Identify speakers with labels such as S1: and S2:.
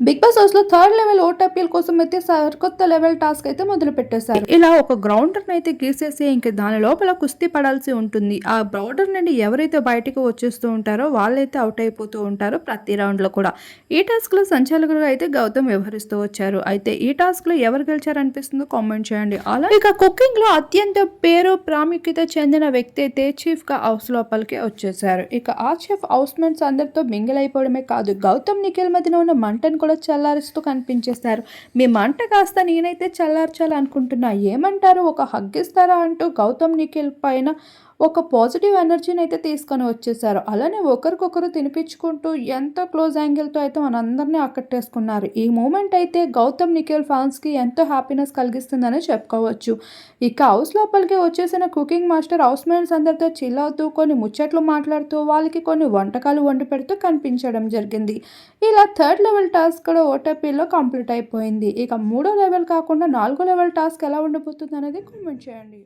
S1: Big Boss హౌస్లో third level ఓటపీల్ కోసం అయితే సరికొత్త లెవెల్ టాస్క్ అయితే మొదలు పెట్టేశారు. ఇలా ఒక గ్రౌండర్ అయితే గీసేసి ఇంక దాని లోపల కుస్తీ పడాల్సి ఉంటుంది. ఆ గ్రౌండర్ నుండి ఎవరైతే బయటకు వచ్చేస్తూ ఉంటారో వాళ్ళైతే అవుట్ అయిపోతూ ఉంటారు ప్రతి రౌండ్లో కూడా. ఈ టాస్క్లో సంచాలకులుగా అయితే గౌతమ్ వ్యవహరిస్తూ వచ్చారు. అయితే ఈ టాస్క్లో ఎవరు గెలిచారనిపిస్తుందో కామెంట్ చేయండి. అలా ఇక కుకింగ్లో అత్యంత పేరు ప్రాముఖ్యత చెందిన వ్యక్తి అయితే చీఫ్గా హౌస్ లోపలికి వచ్చేసారు ఇక ఆ చీఫ్ హౌస్ మేట్స్ అందరితో మింగిల్ అయిపోవడమే కాదు గౌతమ్ నిఖిల్ మధ్యన ఉన్న మంటను కూడా చల్లారుస్తూ కనిపించేస్తారు. మీ మంట కాస్త నేనైతే చల్లార్చాలనుకుంటున్నా. ఏమంటారు? ఒక హగ్గిస్తారా అంటూ గౌతమ్ నిఖిల్ పైన ఒక పాజిటివ్ ఎనర్జీని అయితే తీసుకొని వచ్చేసారు. అలానే ఒకరికొకరు తినిపించుకుంటూ ఎంతో క్లోజ్ యాంగిల్తో అయితే మనందరినీ ఆకట్టేసుకున్నారు. ఈ మూమెంట్ అయితే గౌతమ్ నిఖిల్ ఫ్యాన్స్కి ఎంతో హ్యాపీనెస్ కలిగిస్తుందని చెప్పుకోవచ్చు. ఇక హౌస్ లోపలికి వచ్చేసిన కుకింగ్ మాస్టర్ హౌస్ మేట్స్ అందరితో చిల్ అవుతూ కొన్ని ముచ్చట్లు మాట్లాడుతూ వాళ్ళకి కొన్ని వంటకాలు వండి పెడుతూ కనిపించడం జరిగింది. ఇలా థర్డ్ లెవెల్ టాస్క్ కూడా ఓటీపీలో కంప్లీట్ అయిపోయింది. ఇక మూడో లెవెల్ కాకుండా నాలుగో లెవెల్ టాస్క్ ఎలా ఉండబోతుంది అనేది కామెంట్ చేయండి.